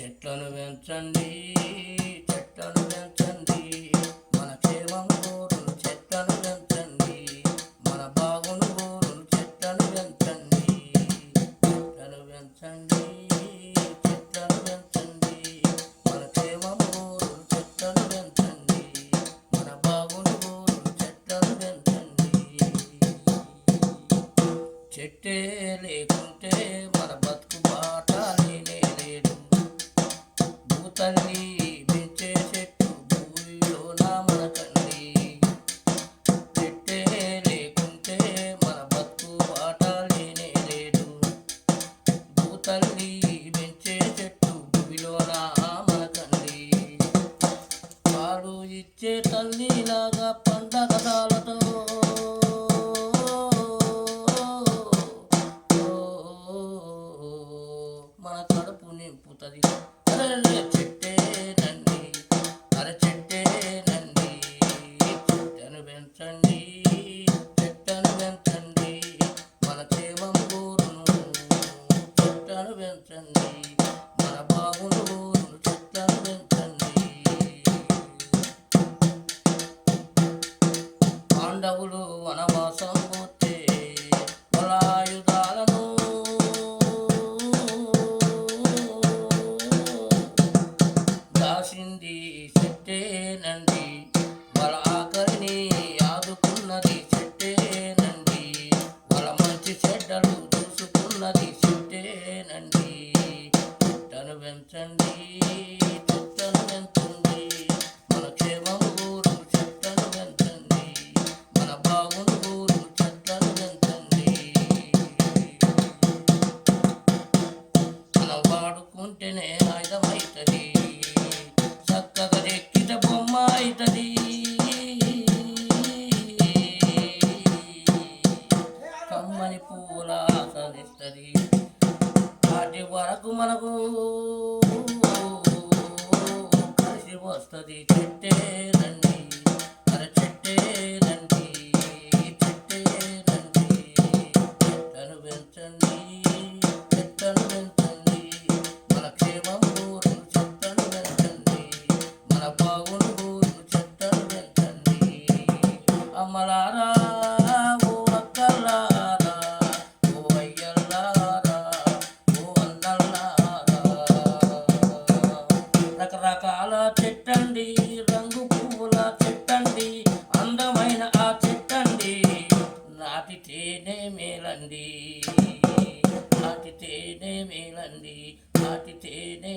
చెట్లను పెంచండి చెట్లను పెంచండి. మన క్షేమం కోరు చెట్లను పెంచండి. మన బాగును కోరు చెట్లను పెంచండి. చెట్లను పెంచండి చెట్లను పెంచండి. మన క్షేమం కోరు చెట్లను పెంచండి. మన బాగును కోరు చెట్లను పెంచండి. చెట్టే లేకుంటే మన బతుకు బాట తల్లి పెంచే చెట్టు భూమిలోన మనకండి చెట్టే లేకుంటే మన బతుకు బాట లేనే లేదు. భూతల్లి పెంచే చెట్టు భూమిలోన మనకండి పాలు ఇచ్చే తల్లిలాగా పండగ దాలతో మన కడుపు నింపుతుంది. పాండవులు వనవాసం పోతే బలాయుధాలను. దాసింది చెట్టేనండి వాళ్ళ ఆఖరిని ఆదుకున్నది చెట్టేనండి వాళ్ళ మంచి చెడ్డలు చూసుకున్నది చెట్టేనండి చెట్టను పెంచండి వాడుకుంటేనే ఆయుధమవుతుంది చక్కగా ఎక్కిత బొమ్మ అవుతుంది కమ్మని పూల ఆసనిస్తుంది వాటి వరకు మనకు కలిసి వస్తుంది. చెట్టే రండి. అర చెట్టే అమ్మలారా ఓ అక్కలారా ఓ అయ్యలారా ఓ అన్నలారా రకరకాల చెట్టండి రంగు పువ్వుల చెట్టండి అందమైన ఆ చెట్టండి నాటితేనే మేలండి. నాటితేనే మేలండి నాటితేనే